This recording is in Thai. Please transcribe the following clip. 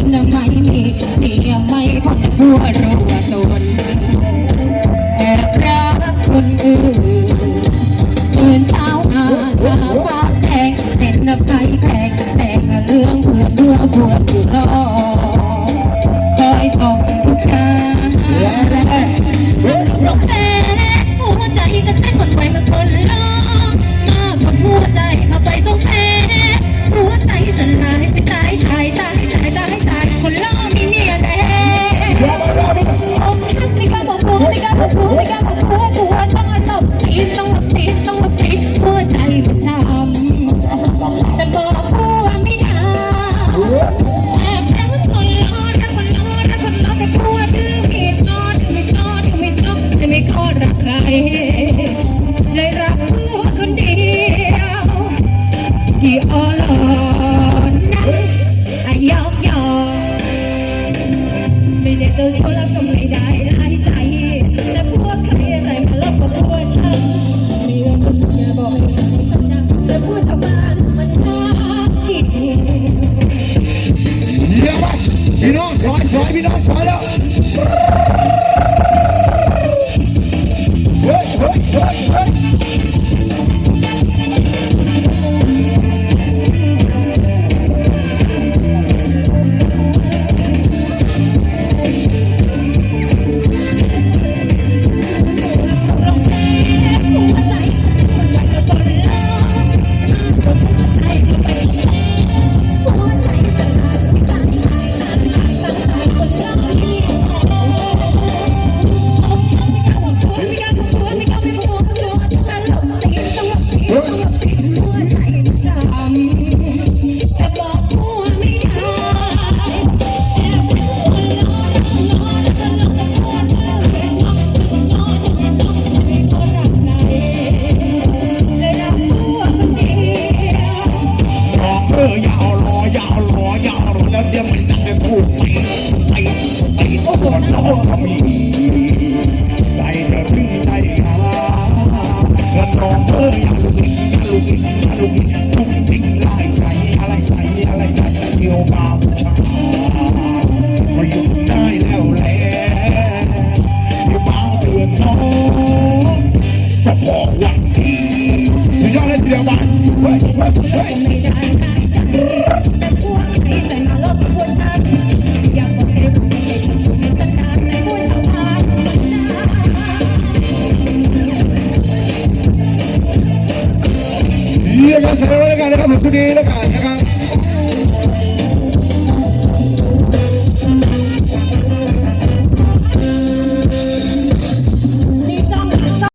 ืนไม่มีเมียไม่คนหัวรัวสนแอบรักคนอื่นตื่นเช้ามาหาฟ้าแพงเห็นน้ำใจแพงแต่งเรื่องเพื่อเพื่อพวกอยู่รอ หัวใจมันช้ำแต่บอกผัวไม่ได้แอบรักคนล้อรักคนล้อรักคนรอแต่ผัวดื้อมีงอนไม่งอนไม่งอนจะไม่ขอรักใครเลยรักผัวคนเดียวที่อ่อน สอย มันจะได้พูดไปไปไปโอ้โหน้องทำมีใจเธอพี่ใจกาเงินรองเออยาวลุกยาวลุกยาวลุกทุกสิ่งไล่ใจอะไรใจอะไรใจเกี่ยวมาผู้ชายมาอยู่ได้แล้วแหละอย่ามาเตือนน้องจะบอกว่าทีสุดยอดเลยทีเดียวบ้านเฮ้ยเฮ้ยเฮ้ย ඊයේ සරවල ගණක මුතු දීලා කාටකම්